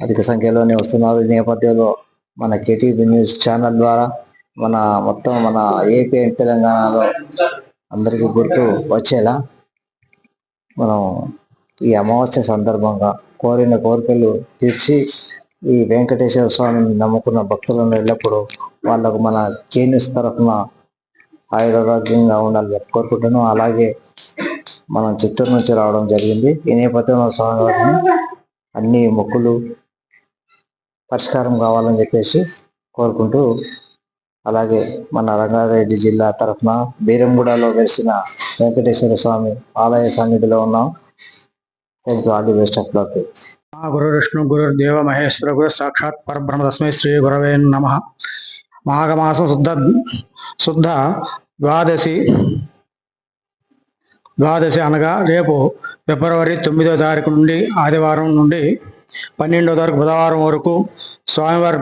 అధిక సంఖ్యలోనే వస్తున్నారు. ఈ నేపథ్యంలో మన కేటీవీ న్యూస్ ఛానల్ ద్వారా మన మొత్తం మన ఏపీ అండ్ తెలంగాణలో అందరికీ గుర్తు వచ్చేలా మనం ఈ అమావాస్య సందర్భంగా కోరిన కోరికలు తీర్చి ఈ వెంకటేశ్వర స్వామిని నమ్ముకున్న భక్తులను ఎల్లప్పుడూ వాళ్ళకు మన కేన్యూస్ తరఫున ఆయురారోగ్యంగా ఉండాలని కోరుకుంటున్నాను అలాగే మనం చిత్తూరు నుంచి రావడం జరిగింది. ఈ నేపథ్యంలో స్వామివారిని అన్ని మొక్కులు పరిష్కారం కావాలని చెప్పేసి కోరుకుంటూ అలాగే మన రంగారెడ్డి జిల్లా తరఫున బీరంగూడలో వెలిసిన వెంకటేశ్వర స్వామి ఆలయ సన్నిధిలో ఉన్నాం. Thank you all the best of luck మా గురు విష్ణు గురు దేవ మహేశ్వర గురు సాక్షాత్ పరబ్రహ్మ తస్మై శ్రీ గురవే నమ. మాఘమాసం శుద్ధ శుద్ధ ద్వాదశి ద్వాదశి అనగా రేపు ఫిబ్రవరి తొమ్మిదో తారీఖు నుండి ఆదివారం నుండి పన్నెండో తారీఖు బుధవారం వరకు స్వామివారి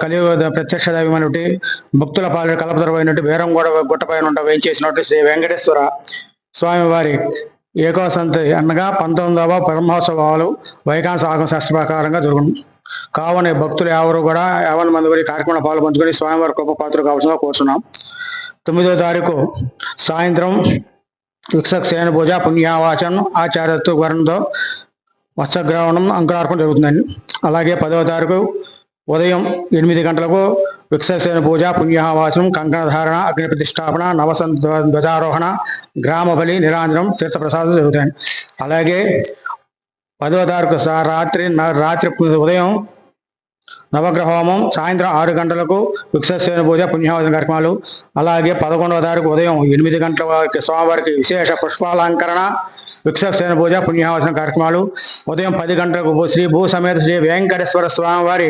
కలియుగ ప్రత్యక్ష దైవమైనటువంటి భక్తుల పాలన కలపదరమైనటువంటి బేరంగూడ గుట్టపైన ఉంట వేయించేసినటువంటి శ్రీ వెంకటేశ్వర స్వామివారి ఏకోసంతి అనగా పంతొమ్మిదవ బ్రహ్మోత్సవాలు వైకాంశ ఆగమ శాస్త్ర ప్రకారంగా జరుగును కావున భక్తులు ఎవరు కూడా యావన్ మంది కూడా కార్యక్రమంలో పాల్పంచుకొని స్వామివారి కృప పాత్ర కావాల్సిన కోరుతున్నాం తొమ్మిదో తారీఖు సాయంత్రం విక్షక్ సేన పూజ పుణ్యావాచనం ఆచార్యత్వ వర్ణంతో వత్సగ్రహణం అంకురార్పణ జరుగుతుందండి. అలాగే పదవ తారీఖు ఉదయం ఎనిమిది గంటలకు వృక్షసేన పూజ పుణ్యవాచనం కంకణధారణ అగ్ని ప్రతిష్టాపన నవసంత ధ్వజారోహణ గ్రామ బలి నిరాంజనం తీర్థప్రసాదం జరుగుతాయి అలాగే పదవ తారీఖు రాత్రి న- రాత్రి ఉదయం నవగ్రహ హోమం సాయంత్రం ఆరు గంటలకు విక్షసేన పూజ పుణ్యవాచన కార్యక్రమాలు. అలాగే పదకొండవ తారీఖు ఉదయం ఎనిమిది గంటల వారికి స్వామివారికి విశేష పుష్పాలంకరణ విక్షసేన పూజ పుణ్యవాసన కార్యక్రమాలు. ఉదయం పది గంటలకు శ్రీ భూ సమేత శ్రీ వెంకటేశ్వర స్వామివారి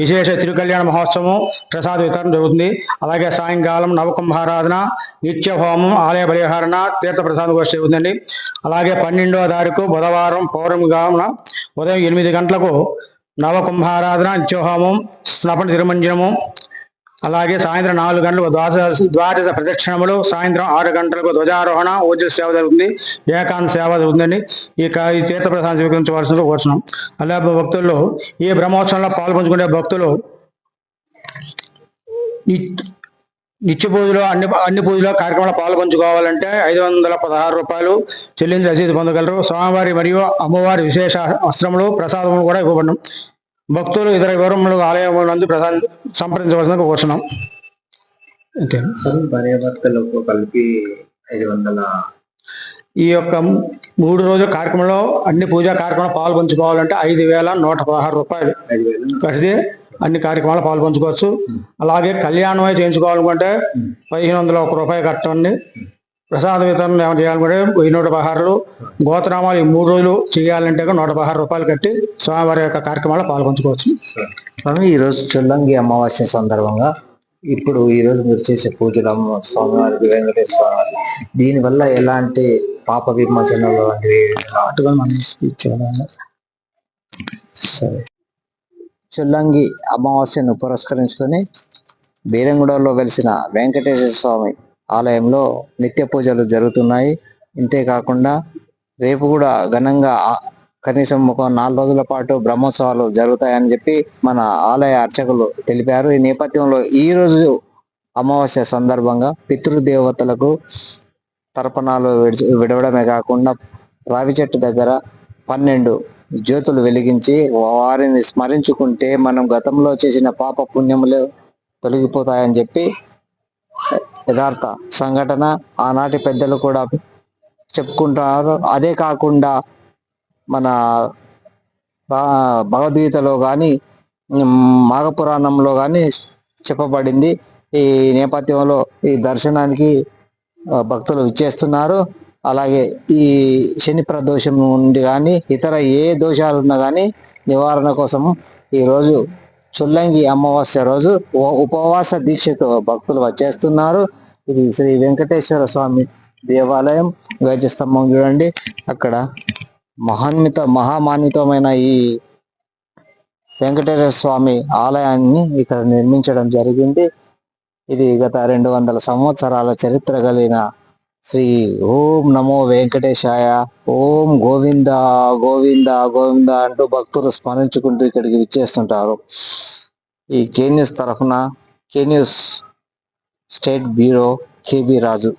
విశేష తిరుకల్యాణ మహోత్సవం ప్రసాద వితరణ జరుగుతుంది. అలాగే సాయంకాలం నవకుంభారాధన నిత్య హోమం ఆలయ బలిహారణ తీర్థ ప్రసాదం గోష్ఠి జరుగుతుందండి. అలాగే పన్నెండవ తారీఖు బుధవారం పౌర్ణమిగా ఉదయం ఎనిమిది గంటలకు నవకుంభారాధన నిత్యహోమం స్నపన తిరుమంజనము అలాగే సాయంత్రం నాలుగు గంటలకు ద్వాదశ ద్వాదశ ప్రదక్షిణములు సాయంత్రం ఆరు గంటలకు ధ్వజారోహణ ఊర్జ సేవ జరుగుతుంది ఏకాంత సేవ జరుగుతుందని ఈ కా- ఈ స్వీకరించవలసిన కోరుతున్నాం అలాగే భక్తుల్లో ఈ బ్రహ్మోత్సవంలో పాల్పంచుకునే భక్తులు నిత్య పూజలో అన్ని అన్ని పూజలో కార్యక్రమాలు పాల్పంచుకోవాలంటే ఐదు వందల పదహారు రూపాయలు చెల్లించి రసీదు పొందగలరు. స్వామివారి మరియు అమ్మవారి విశేష వస్త్రములు ప్రసాదములు కూడా ఇవ్వబడను భక్తులు ఇతర వివరములు ఆలయం నందు సంప్రదించవలసిన కోరుతున్నాం అంతే. భార్యాభర్తలకు కలిపి ఐదు వందల ఈ యొక్క మూడు రోజుల కార్యక్రమంలో అన్ని పూజా కార్యక్రమాలు పాల్పంచుకోవాలంటే ఐదు వేల నూట పదహారు రూపాయలు. కడితే అన్ని కార్యక్రమాలు పాల్పంచుకోవచ్చు. అలాగే కళ్యాణమే చేయించుకోవాలనుకుంటే పదిహేను వందల ఒక రూపాయి కట్టండి. ప్రసాద వితరణ ఏమైనా చేయాలనుకుంటే వెయ్యి నూట పదహారులు. గోత్రనామాలు ఈ మూడు రోజులు చేయాలంటే నూట పదహారు రూపాయలు కట్టి స్వామివారి యొక్క కార్యక్రమాలు పాల్పంచుకోవచ్చు. స్వామి ఈ రోజు చొల్లంగి అమావాస్య సందర్భంగా ఇప్పుడు ఈ రోజు మీరు చేసే పూజలు అమ్మ స్వామివారికి వెంకటేశ్వర స్వామి దీని వల్ల ఎలాంటి పాప విమోచనలు వంటివి అటుగా మనం ఇచ్చేవాళ్ళం. సరే. చొల్లంగి అమావాస్యను పురస్కరించుకొని బీరంగూడలో వెలిసిన వెంకటేశ్వర స్వామి ఆలయంలో నిత్య పూజలు జరుగుతున్నాయి. ఇంతేకాకుండా రేపు కూడా ఘనంగా కనీసం ఒక నాలుగు రోజుల పాటు బ్రహ్మోత్సవాలు జరుగుతాయని చెప్పి మన ఆలయ అర్చకులు తెలిపారు. ఈ నేపథ్యంలో ఈ రోజు అమావాస్య సందర్భంగా పితృదేవతలకు తర్పణాలు విడిచి- విడవడమే కాకుండా రావి చెట్టు దగ్గర పన్నెండు జ్యోతులు వెలిగించి వారిని స్మరించుకుంటే మనం గతంలో చేసిన పాప పుణ్యములు తొలగిపోతాయని చెప్పి యథార్థ సంఘటన ఆనాటి పెద్దలు కూడా చెప్పుకుంటున్నారు అదే కాకుండా మన భగవద్గీతలో కానీ మాఘపురాణంలో కానీ చెప్పబడింది. ఈ నేపథ్యంలో ఈ దర్శనానికి భక్తులు విచ్చేస్తున్నారు. అలాగే ఈ శని ప్రదోషం నుండి కానీ ఇతర ఏ దోషాలు ఉన్నా కానీ నివారణ కోసం ఈ రోజు చుల్లంగి అమావాస్య రోజు ఉపవాస దీక్షతో భక్తులు వచ్చేస్తున్నారు. ఇది శ్రీ వెంకటేశ్వర స్వామి దేవాలయం. గజస్తంభం చూడండి. అక్కడ మహాన్విత మహామాన్వితమైన ఈ వెంకటేశ్వర స్వామి ఆలయాన్ని ఇక్కడ నిర్మించడం జరిగింది. ఇది గత రెండు వందల సంవత్సరాల చరిత్ర కలిగిన శ్రీ ఓం నమో వెంకటేశాయ. ఓం గోవింద గోవింద గోవింద అంటూ భక్తులు స్మరించుకుంటూ ఇక్కడికి విచ్చేస్తుంటారు. ఈ కే న్యూస్ తరఫున K news state bureau KB Raju.